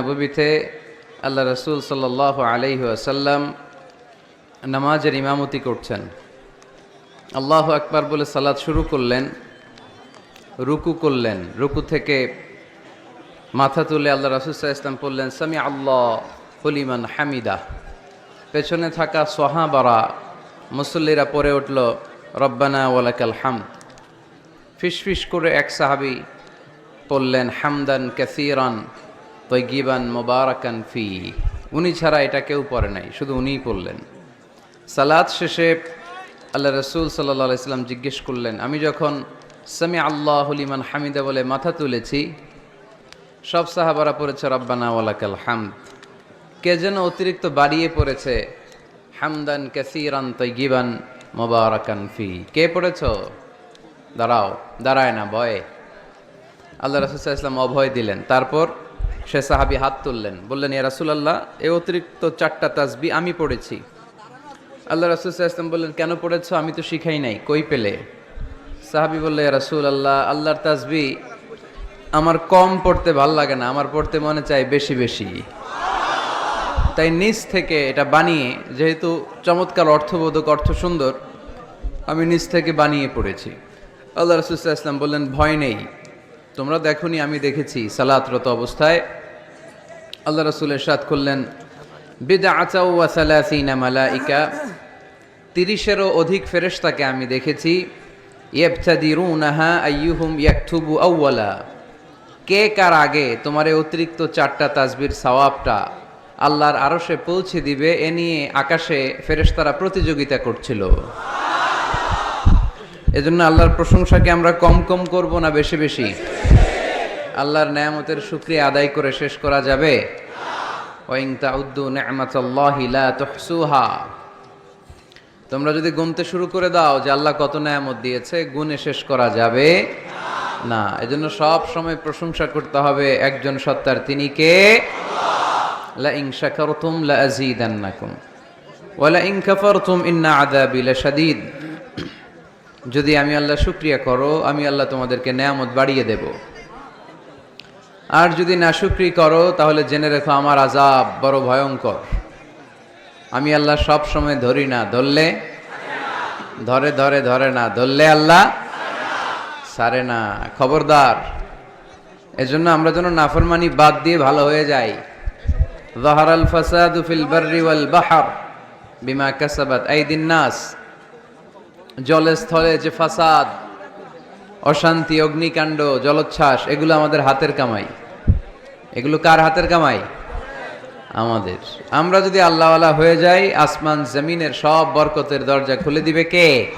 নববীতে আল্লাহ রসুল সাল্লাহ আলাইহি আসাল্লাম নামাজের ইমামতি করছেন। আল্লাহ আকবার বলে সালাদ শুরু করলেন, রুকু করলেন, রুকু থেকে মাথা তুলে আল্লাহ রসুল্লাহ ইসলাম পড়লেন সামি আল্লাহ হলিমান হামিদা। পেছনে থাকা সোহাবারা, মুসল্লিরা পরে উঠল, রব্বানা ওয়ালাকাল হাম ফিসফিস করে এক সাহাবি পড়লেন হামদান কাসিরান। তৈগিবান মোবারাকান ফি উনি ছাড়া এটা কেউ পড়ে নাই, শুধু উনিই পড়লেন। সালাদ শেষে আল্লাহ রসুল সাল্লাহ ইসলাম জিজ্ঞেস করলেন, আমি যখন সামি আল্লাহ হলিমান হামিদা বলে মাথা তুলেছি, সব সাহাবারা পড়েছে, রব্বানা ওয়ালাকাল হামদ। কে যেন অতিরিক্ত বাড়িয়ে পড়েছে, হামদান কাসিরান তৈগিবান মোবারাকান ফি কে পড়েছ? দাঁড়াও, দাঁড়ায় না, ভয়ে। আল্লাহ রসুল্লাহ ইসলাম অভয় দিলেন। তারপর সে সাহাবি হাত তুললেন, বললেন, ইয়া রাসূলুল্লাহ, এ অতিরিক্ত চারটা তাসবি আমি পড়েছি। আল্লাহ রসুল্লাহ ইসলাম বললেন, কেন পড়েছ? আমি তো শিখাই নাই, কই পেলে? সাহাবি বললে ইয়া রাসূল আল্লাহ আল্লাহর তাসবি আমার কম পড়তে ভালো লাগে না, আমার পড়তে মনে চাই বেশি বেশি। তাই নিজ থেকে এটা বানিয়ে, যেহেতু চমৎকার অর্থবোধক, অর্থ সুন্দর, আমি নিজ থেকে বানিয়ে পড়েছি। আল্লাহ রসুল্লাহ ইসলাম বললেন, ভয় নেই তোমরা দেখনি, আমি দেখেছি সালাতরত অবস্থায়। আল্লাহ রসুলের সাথ করলেন বিদা আচাউ ওয়াসালাসিনা মালাইকা। তিরিশেরও অধিক ফেরেশতাকে আমি দেখেছি, ইয়েবতাদিরুনাহা আইয়ুহুম ইয়াকতুবু আউওয়ালা। কে কার আগে তোমার এই অতিরিক্ত চারটা তাজবির সওয়াবটা আল্লাহর আরশে পৌঁছে দিবে, এ নিয়ে আকাশে ফেরেশতারা প্রতিযোগিতা করছিল। এজন্য আল্লাহর প্রশংসাকে আমরা কম কম করব না বেশি বেশি? আল্লাহর নেয়ামতের শুক্রিয়া আদায় করে শেষ করা যাবে। তোমরা যদি গুনতে শুরু করে দাও যে আল্লাহ কত নেয়ামত দিয়েছে, গুনে শেষ করা যাবে না। এজন্য সব সময় প্রশংসা করতে হবে একজন সত্তার। তিনি কে? লা ইন শাকারতুম লা আযীদান্নাকুম ওয়া লা ইন কাফারতুম ইন্না আযাবি লাশাদীদ। যদি আমি আল্লাহ শুক্রিয়া করো, আমি আল্লাহ তোমাদেরকে নেয়ামত বাড়িয়ে দেব। আর যদি না শুক্রি করো, তাহলে জেনে রেখো আমার আজাব বড় ভয়ঙ্কর। আমি আল্লাহ সব সময় ধরি না, ধরলে? ধরে ধরে ধরে না, ধরলে আল্লাহ? সারে না, খবরদার। এজন্য আমরা যেন নাফরমানি বাদ দিয়ে ভালো হয়ে যাই। জাহারাল ফাসাদু ওয়াল বাহর বিমা কাসাবাত আইদিন নাস। জলে স্থলে যে ফাসাদ, অশান্তি, অগ্নিকাণ্ড, জলোচ্ছ্বাস, এগুলো আমাদের হাতের কামাই। এগুলো কার হাতের কামাই? আমাদের। আমরা যদি আল্লাহওয়ালা হয়ে যাই, আসমান, জমিনের সব বরকতের দরজা খুলে দিবে কে?